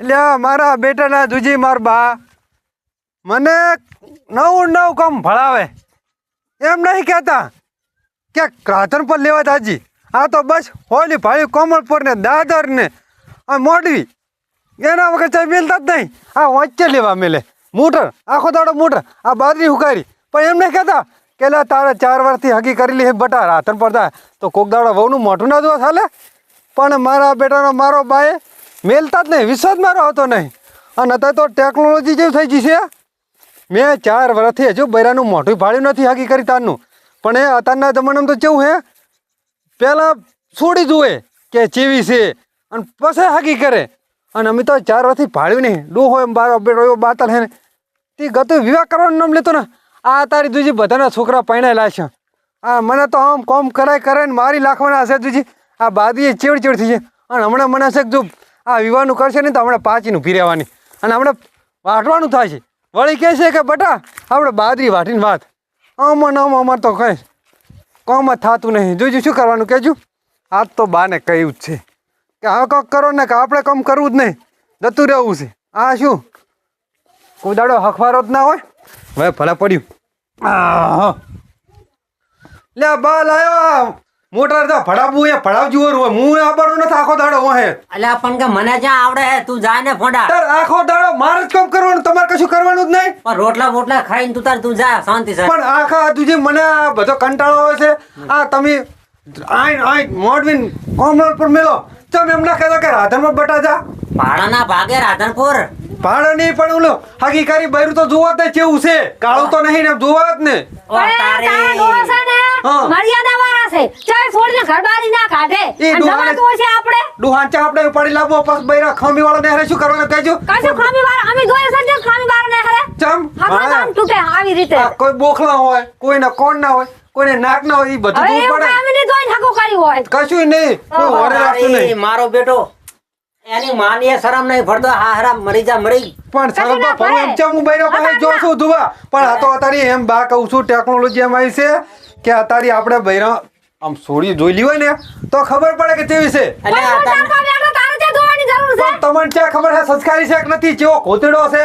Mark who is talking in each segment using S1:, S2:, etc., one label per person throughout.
S1: એટલે મારા બેટાના જુજી માર બા. મને નવું નવું કામ ભળાવે એમ નહીં કહેતા. કે રાધન પર લેવા દાજી આ તો બસ હોલી ભાઈ કોમલપુર ને દાદર ને આ મોડવી. એના વગર ચાય મિલતા જ નહીં. આ વચ્ચે લેવા મેલે. મોટર, આખો દાડો મોટર. આ બાદરી હુકારી પણ એમ નહીં કહેતા કેલા તારે ચાર વર્ષથી હગી કરેલી હે બટા, રાધન પર થાય તો કોક દાડો વહુનું મોઢું ના જોવા ચાલે પણ મારા બેટાનો મારો બાએ મેલતા જ નહીં વિશ્વાસ મારો હતો નહીં. અને અત્યારે તો ટેકનોલોજી જેવું થઈ ગઈ છે. મેં ચાર વર્ષથી હજુ બૈરાનું મોઢું ભાડ્યું નથી હગી કરી તારનું પણ એ અત્યારના જમાનામાં તો કેવું હે? પહેલાં છોડી જુએ કે ચીવી છે અને પછી હગી કરે. અને અમે તો ચાર વર્ષથી ભાડ્યું નહીં. ડોહો એમ બાર એવો બાતલ હે ને. તે ગતું વિવાહ કરવાનું નામ લેતો ને. આ તારી દુજી બધાના છોકરા પહેણેલા છે. આ મને તો આમ કોમ કરાય કરે ને મારી લાખવાના હશે દુજી. આ બાદીએ ચેડ ચેડ થઈ છે. અને હમણાં મને કે જો આ વિવાહનું કરશે ને તો હમણાં પાચીનું પીરેવાની અને હમણાં વાટવાનું થાય છે. વળી કહે છે કે, બટા, આપણે બાદરી વાટીને વાત. આમાં આમાં અમારે તો કંઈ કોમ થતું નહીં. જોઈજું શું કરવાનું કહેજો? આજ તો બાને કહ્યું જ છે કે, હા કંઈક કરો ને, કે આપણે કામ કરવું જ નહીં. જતું રહેવું છે. આ શું? કુદાડો દાડો હખવારો જ ના હોય? હવે ભલે પડ્યું. આહ. લે બા લાયો મોટર તો ભડાવવું એ જુઓ હોય હું આવવાનું નથી આખો દાડો હોય
S2: અલ્યા પણ કે મને જ્યાં આવડે હે તું જા ને ફોડા.
S1: તાર આખો દાડો મારે જ કામ કરવાનું તમારે કશું કરવાનું જ નહીં.
S2: પણ રોટલા બોટલા ખાઈને તું તાર તું જા શાંતિ સર
S1: પણ આખા તુજી મને આ બધો કંટાળો આવે છે આ તમે આઈ આઈ મોડવિન કોમરોલ પર મેલો. તમે એમ ના કહેતા કે રાધનમાં બટા જા.
S2: ભાડાના ભાગે રાધનપુર.
S1: ભાડા નહીં પણ ઓલો હકીકારી બૈરું તો જોવા જ કેવું છે. કાળું તો નહીં ને જોવા જ ને
S2: ઓ તારે.
S3: તારા ડોહા છે ને,
S1: હા.
S3: મર્યાદાવાળા છે. ચાલ છોડીને ઘર બહાર ના કાઢે.
S1: એ
S3: અને
S1: ડોહાને-
S3: નવાતું હશે આપણે.
S1: ડુહાન ચા આપણે ઉપાડી લાવો પાસ બૈરા ખામી વાળો નહેરે હારે શું કરવાનું કહેજો
S3: કશું ખામીવાળા- અમે જોઈએ છે ને ખામી બહાર નહેરે
S1: ચમ
S3: હા તો તૂટે, આવી રીતે.
S1: કોઈ બોખલા હોય કોઈને કોણ ના હોય કોઈને નાક ના હોય એ બધું
S3: કાંઈ
S1: પડે
S3: અમે નહીં જોઈ હગું કર્યું હોય.
S1: કશું નહીં કોઈ હોરે રાખતું નહીં
S2: મારો બેટો એની માની શરમ નહીં પડતો હારા મરી જા મરી
S1: પણ સાહેબ
S3: ના
S1: એમ ચમ બૈરો પાસે જોશું ધુવા પણ આ તો અત્યારે એમ બા કહું છું ટેકનોલોજી એમ આવી છે કે અત્યારે આપણે બૈરા આમ સોડી જોઈ લી હોય ને તો ખબર પડે કે કેવી છે તમને ક્યાં ખબર છે સંસ્કારી છે કે નથી કેવો ગોતડો છે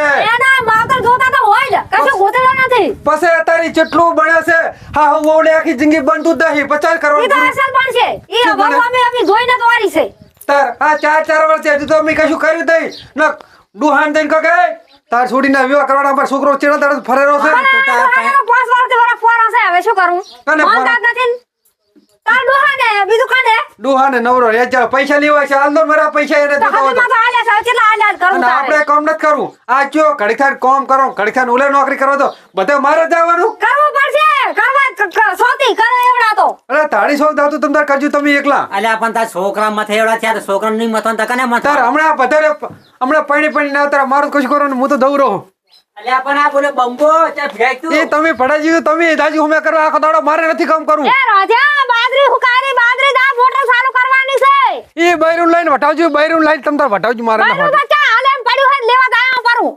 S3: નથી.
S1: પછી અત્યારે જેટલું બને છે હા હું ઓવડે આખી જિંદગી બનતું જ પચાસ
S3: પણ છે. અમે અમે છે.
S1: તાર આ ચાર ચાર વર્ષ હજુ તો અમે કશું કર્યું નહીં ન ડુહાન દઈને કહે તાર છોડીને વિવાહ કરવાના પર છોકરો ચેડા તારે ફરેરો છે
S3: પાંચ વર્ષ ફોરો છે. હવે શું કરું?
S1: કોને ફોરો?
S3: માનતા જ ને. બીજું કાને?
S1: ડુહાને નવરો રે ચાલ પૈસા લેવા છે હાલ દો મારા પૈસા એને
S3: તો
S1: દેતો હોય તો.
S3: હદમાં તો આલ્યા છે. કેટલા આલ્યા કરું
S1: આપણે કામ નથી કરવું આ કયો ઘડીખાન કોમ કરો ઘડીખાન ઉલે નોકરી કરો તો બધે મારે જવાનું
S3: કરવું પડશે કરવા ક- ક- સોતી કરો એવડા તો
S1: અરે તાળી સોલ દાતું તમે તાર કરજો તમે એકલા
S2: અલ્યા પણ તાર છોકરા મથે એવડા થયા તો છોકરા નહીં મથવાનું તો કને
S1: તાર હમણાં વધારે હમણાં પૈણી પૈણી ના તાર મારું કશું ને હું તો દઉં રહું
S2: અલ્યા પણ આ બોલે બંબો ચાલ ફેંક
S1: એ તમે પડાજી તમે દાજી હુમે કરવા આખો દાડો મારે નથી કામ કરવું
S3: એ રાજા બાજરી હુકારી બાજરી દા મોટર ચાલુ કરવાની છે.
S1: એ બૈરું લઈને વટાવજો બૈરું લઈને તમે તાર વટાવજો મારે ના
S3: બાયનું તો હાલે એમ પડ્યું લેવા દાયા પરું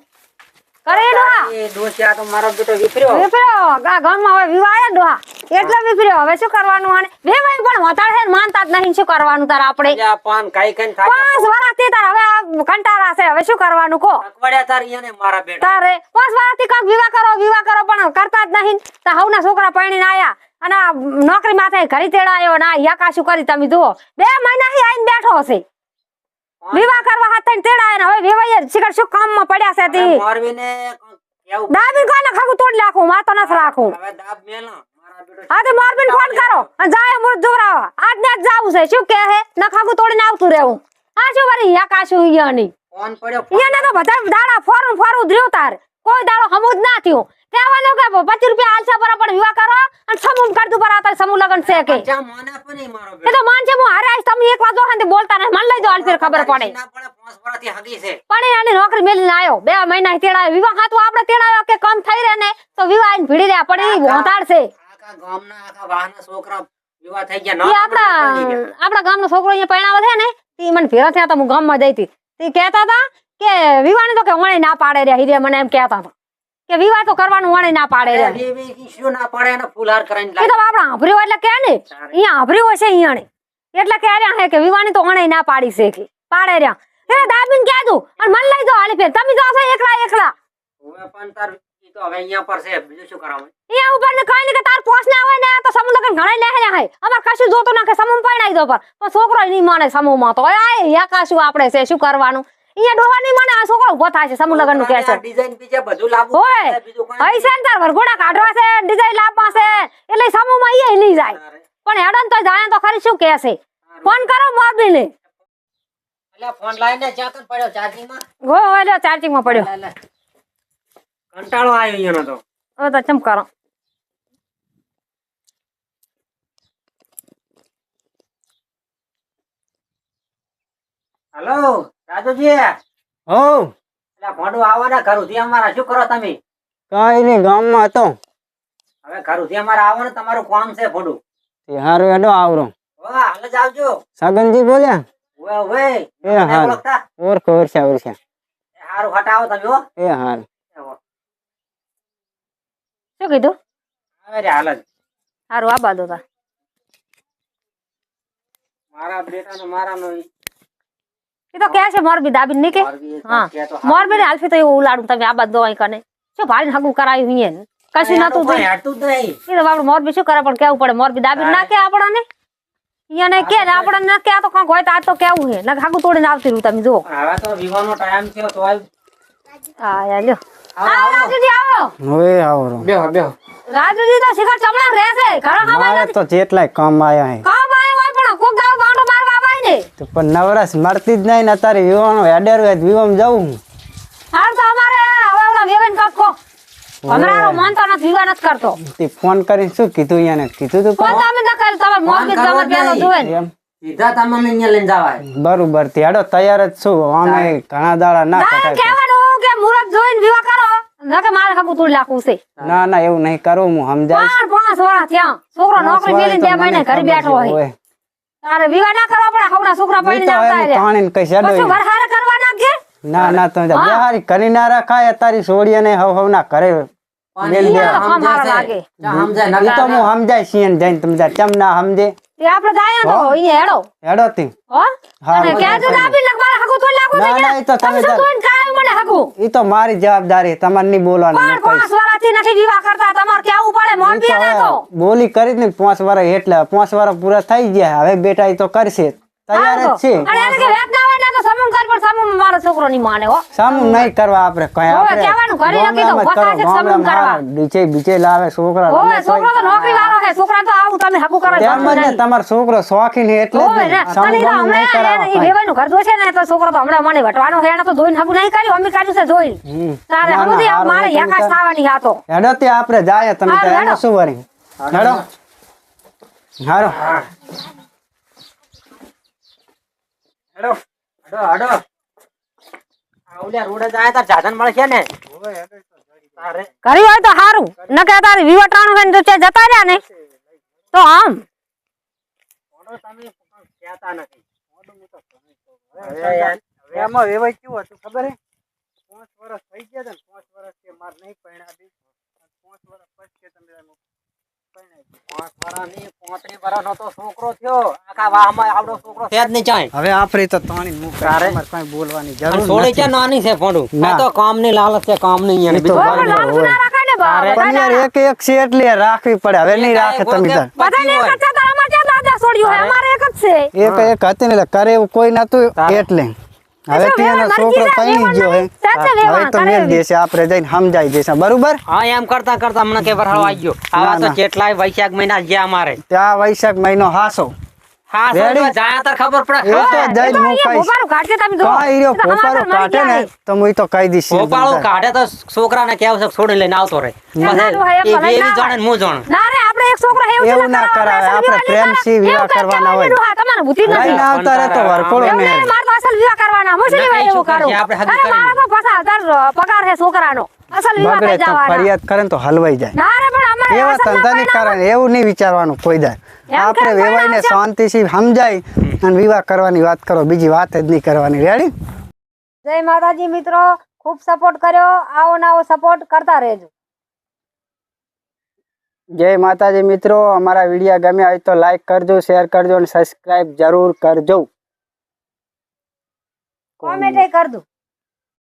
S3: કરે ડોહા.
S2: એ ડોશિયા તો મારો બેટો વિફર્યો
S3: વિફર્યો ગા ગામમાં હવે વિવાહ ડોહા. એટલે વિફર્યો હવે શું કરવાનું આને? બે ભાઈ પણ વધારે છે માનતા જ નહીં શું કરવાનું તાર આપણે?
S2: આ પાન કઈ કઈ થાય
S3: પાંચ વર્ષથી તાર હવે આ કંટાળા છે હવે શું કરવાનું કો
S2: અકવાડ્યા તાર ઈને મારા બેટા.
S3: તારે પાંચ વર્ષથી કાક વિવાહ કરો વિવાહ કરો પણ કરતા જ નહીં. તા હવના છોકરા પરણીને આયા અને નોકરી માથે ઘરી તેડાયો ના યાકા શું કરી તમે જુઓ. બે મહિના હી આઈને બેઠો છે વિવાહ કરવા હાથ થઈને તેડાય ને હવે વેવાઈએ શિખર શું કામમાં પડ્યા છે તી?
S2: મોરવીને
S3: દાબી કોને ખાગું તોડ નાખું માતો નથી રાખું.
S2: હવે દાબ મેલો.
S3: હા તો મોરબીન ફોન કરો અને જાય મુર જોરાવા આજ ને આજ જાવું છે. શું કે હે નખાગુ ખાગું તોડીને આવતું રહેવું. આ શું વારી યા કાશું યાની
S2: ફોન પડ્યો
S3: યાને તો બધા દાડા ફોરું ફોરું ધ્ર્યું તાર. કોઈ દાડો હમુદ જ ના થયો. કહેવાનું કે પચીસ રૂપિયા આલસા પર પણ વિવાહ કરો અને સમૂહ કરતું પર આતા સમૂહ લગન છે કે.
S2: જા મોને પણ નહીં મારો
S3: એ તો માન છે હું હારે આવીશ તમે એક વાજો હાંતે બોલતા નહીં મન લઈ જાઓ આલફેર ખબર પડે.
S2: ના પડે પાંચ વર્ષથી હગી છે.
S3: પણ આની નોકરી મેલીને આયો. બે મહિના તેડાયો. વિવાહ હાથું આપણે તેડાયો કે કમ થઈ રહે ને તો વિવાહ આઈને ભીડી રહ્યા. પણ એ ભોંતાડ છે
S2: આખા ગામના આખા વાહના છોકરા વિવાહ થઈ
S3: એ
S2: ગયા
S3: આપણા આપણા ગામનો છોકરો અહીંયા પરણાવો છે ને તે મને ભેગા થયા હતા હું ગામમાં જઈતી તે કહેતા હતા કે વિવાહની તો કે વણે ના પાડે રહ્યા હીરે મને એમ કહેતા હતા. કે વિવાહ તો કરવાનું વણે ના પાડે રે
S2: ના પડે એને ફૂલહાર કરાઈને
S3: એ તો આપણે આભર્યો એટલે કે ને અહીંયા આભર્યો છે અહીંયા એટલે કે રહ્યા હે કે વિવાની તો અણે ના પાડી છે કે પાડે રહ્યા. એને દાબીને કહેતું અને મન લઈ જાઓ હાલી ફેર. તમે જાઓ છો એકલા એકલા.
S2: પણ તાર તો હવે અહીંયા પર છે બીજું શું કરાવું?
S3: અહીંયા ઉપર ને કઈ ને કે તાર પોસ ના હોય ને તો સમૂહ લગન ઘણા લે ને હાય. અમાર કશું જોતું ના કે સમૂહ પરણાઈ દો પર. પણ છોકરો નહીં માને સમૂહમાં તો આ યા કાશું આપણે છે શું કરવાનું? અહીંયા ડોહા નહીં માને આ છોકરો ઊભો થાય છે સમૂહ લગનનું કે છે
S2: ડિઝાઇન બીજે બધું લાવવું
S3: હોય.
S2: પડે, બીજું કાંઈ
S3: હઈ છે ને તાર વરઘોડા કાઢવા છે ડિઝાઇન લાવવા છે એટલે સમૂહમાં એ નહીં જાય. પણ હેડન તો જાણે તો ખરી શું કે છે ફોન કરો મોરબી ને
S2: એટલે ફોન લાઈને પડ્યો
S3: ચાર્જિંગમાં? ચાર્જિંગમાં પડ્યો.
S2: કંટાળો આવ્યો અહીંયાનો તો.
S3: હવે તો ચમ કરો?
S2: હલો રાજુજી.
S4: હો.
S2: એટલે ભોંડું આવો ને ઘર ઉધી અમારા. શું કરો તમે?
S4: કાંઈ નહીં ગામમાં હતો.
S2: હવે ઘરથી અમારે આવો ને તમારું કામ છે ભોંડું.
S4: તે હારું એડો આવરો.
S2: ઓ હાલ જ આવજો.
S4: સગનજી બોલ્યા?
S2: ઓય ઓય
S4: એ
S2: નથી
S4: છે
S2: ઓળખતા?
S4: ઓળખો ઓળખ્યા ઓળખ્યા.
S2: એ હારું હટાવો તમે હો.
S4: એ હાર.
S3: શું કીધું?
S2: અરે રે હાલ જ.
S3: સારું આ બાદ હતા
S2: મારા બેટા ને મારા નો
S3: એ તો કે છે મોરબી દાબી નહીં કે હા. મોરબી ને હાલફી તો એવું ઉલાડું તમે આ બાદ દો અહીં કને શું ભારી હગું કરાયું અહીંયા કશું નતું
S2: તું
S3: એ તો આપણે મોરબી શું કરે પણ કેવું પડે? મોરબી દાબી ના કે આપણને? ઈયાને કે ને આપણને ના કે આ તો કાંક હોય તો આ તો કેવું હે? ના હાગું તોડીને આવતી રહ્યું તમે જુઓ.
S2: હવે તો વિવાનો ટાઈમ થયો તો
S3: આ લ્યો.
S2: આવો,
S3: આવો રાજુજી આવો.
S4: હવે આવરો
S2: બેહો બેહો.
S3: રાજુજી તો શિખર ચમડા રહેશે. ઘણા ખાવા
S4: મારે તો જેટલાય કામ આયા હે
S3: કામ આયો હોય પણ કોક ગાવ ગાંડો મારવા આવાય ને
S4: તો પણ નવરાશ મળતી જ નહીં ને અત્યારે વિવાનો હેડેર હોય તો વિવામાં જવું
S3: હાલ તો અમારે હવે ઓલા વેવેન કાપકો હમણાં માનતો નથી વિવાહ નથી કરતો.
S4: તે ફોન કરીને શું કીધું કીધું તું
S3: કોઈ તમે ન કરે તમારે મોરબી
S2: કરવો
S3: તમારે પેલો જોવે
S2: સીધા તમને અહીંયા લઈને જવાય.
S4: બરોબર તે હેડો તૈયાર જ છું. અમે ઘણા દાડા ના
S3: ના
S4: કટાય
S3: કહેવાનું કે મુરત જોઈને વિવાહ કરો. નકે મારે હાગું તોડી લાખું છે.
S4: ના ના એવું નહીં કરું હું સમજાય
S3: પાંચ પાંચ વર્ષ થયા. છોકરો નોકરી મેલી બે મહિને ઘરે બેઠો હોય. તારે વિવાહ ના કરવા પડે હમણાં છોકરા પૈણી આવતા રે
S4: પાણી કઈ
S3: પછી વરહાર કરવા ના કે
S4: ના ના તો બિહારી કરી ના રાખાય તારી છોડીએ ને હવ હવ ના કરે મેલ દે.
S3: ઈયા તો લાગે.
S2: સમજાય
S4: ઈ તો હું સમજાય છીએ જઈને તમે ચમ ના સમજે?
S3: તે આપણે જાય તો અહીંયા હેડો.
S4: હેડો તી.
S3: હા, અને ક્યાં જો દાબી લગવા મારે તો તોડી નાખવું
S4: ના,
S3: છે
S4: ના, તો
S3: તમે મને હાગું
S4: ઈ તો મારી જવાબદારી તમારે નહીં બોલવાનું
S3: પણ. પાંચ વર્ષથી નથી વિવાહ કરતા તમારે કેવું પડે
S4: ઈ
S3: મોરબી
S4: તો બોલી કરી ને પાંચ વર્ષ એટલે પાંચ વર્ષ પૂરા થઈ ગયા. હવે બેટા ઈ તો કરશે. તૈયાર જ છે.
S3: અને એને કે વેત ના સમૂહ મારો છોકરો ની માને હો.
S4: સામું નહીં કરવા આપણે કઈ
S3: હવે
S4: આપણે
S3: કહેવાનું કરી નથી તો
S4: ગામડામાં છે
S3: સામું કરવા.
S4: બીચે બીજે લાવે છોકરા
S3: હોવે છોકરો તો નોકરી વાળો છે છોકરા તો આવું તમે હકુ કરો
S4: તેમ જ ને તમારો છોકરો શોખીન એટલે જ ને. સામું
S3: તને તો હમણાં
S4: કરાવવા
S3: એને ઈ વેવાઈનું ઘર જોશે ને તો છોકરો તો હમણાં મને વટવાનો છે એને તો જોઈને હકુ નહીં કર્યું અમે કાઢ્યું છે જોઈને. તારે હમણાં મારે
S4: તાર-
S3: થવાની હાતો
S4: હેડો તે આપણે જાય તમે
S3: હારું,
S4: તો એમાં શું વરી હેડો. હારો.
S2: હેડો હેડો આ ઓલા રોડે જાય તાર સાધન મળશે ને?
S3: કર્યું હોય તો સારું ન કે તારે વિવટાણું હોય ને તો ત્યાં જતા રહ્યા ને. તો આમ.
S2: તમે કહેતા નથી.
S4: એમાં વેવાઈ કેવું હતું ખબર હે? પાંચ વર્ષ થઈ ગયા હતા પાંચ વર્ષ કે માર નહીં પરિણામ પાંચ વર્ષ પછી તમે
S2: છોકરો થયો. આખા વાહમાં આવડો છોકરો છે જ નહીં ચાય.
S4: હવે આપણે તો તાણી મુક
S2: તારે?
S4: કઈ બોલવાની જરૂર
S2: સોળી
S4: નથી.
S2: નાની છે ફોડું.
S4: ના.
S2: લાલચ છે કામની બીજું
S4: પણ યાર એક એક છે એટલે રાખવી પડે. હવે નહીં રાખે તમે તાર
S3: બધાને એક જ તો અમારે ત્યાં દાદા છોડ્યું હોય? અમારે એક જ છે.
S4: એક એક હતી ને કરે એવું કોઈ નતું એટલે. હવે
S3: તો
S4: થી એનો
S3: વેવાણ
S4: છોકરો કઈ ગયો હે. હવે તો
S3: કરે
S4: મેલ દેશે આપણે જઈને સમજાઈ દેશે. બરોબર?
S2: હા એમ કરતા કરતા મને કે વરસાદ આવી ગયો આવા તો કેટલાય વૈશાખ મહિના જ્યાં અમારે.
S4: ત્યાં વૈશાખ મહિનો હાસો. કાઢે ને તો હું તો કહી દઈશ
S2: ભોપાળું કાઢે તો છોકરાને કેવું છે છોડી લઈને આવતો
S3: રે આપણે એક એવું
S4: ના કરાવે, આપણે પ્રેમથી વિવાહ કરવાના હોય.
S3: તમારે બુદ્ધિ નથી.
S4: આવતા તો
S3: અસલ વિવાહ કરવાના. હું ભાઈ એવું કરો? અરે મારે તો પચાસ હજાર પગાર છે છોકરાનો. અસલ વિવાહ
S4: તો
S3: જવાના
S4: ફરિયાદ કરે તો હલવાઈ જાય.
S3: ના રે પણ અમારે
S4: એવા ધંધા નહીં
S3: ના
S4: એવું નહીં વિચારવાનું કોઈ દાય. આપણે
S3: કરે
S4: વેવાઈને. શાંતિથી સમજાય અને વિવાહ કરવાની વાત કરો. બીજી વાત જ નહીં કરવાની. રેડી
S3: જય માતાજી મિત્રો. ખૂબ સપોર્ટ કર્યો. આવો નવો સપોર્ટ કરતા રહેજો.
S4: જય માતાજી મિત્રો. અમારા વીડિયો ગમે હોય તો લાઈક કરજો શેર કરજો અને સબસ્ક્રાઇબ જરૂર કરજો.
S3: કોમેન્ટ કર દઉં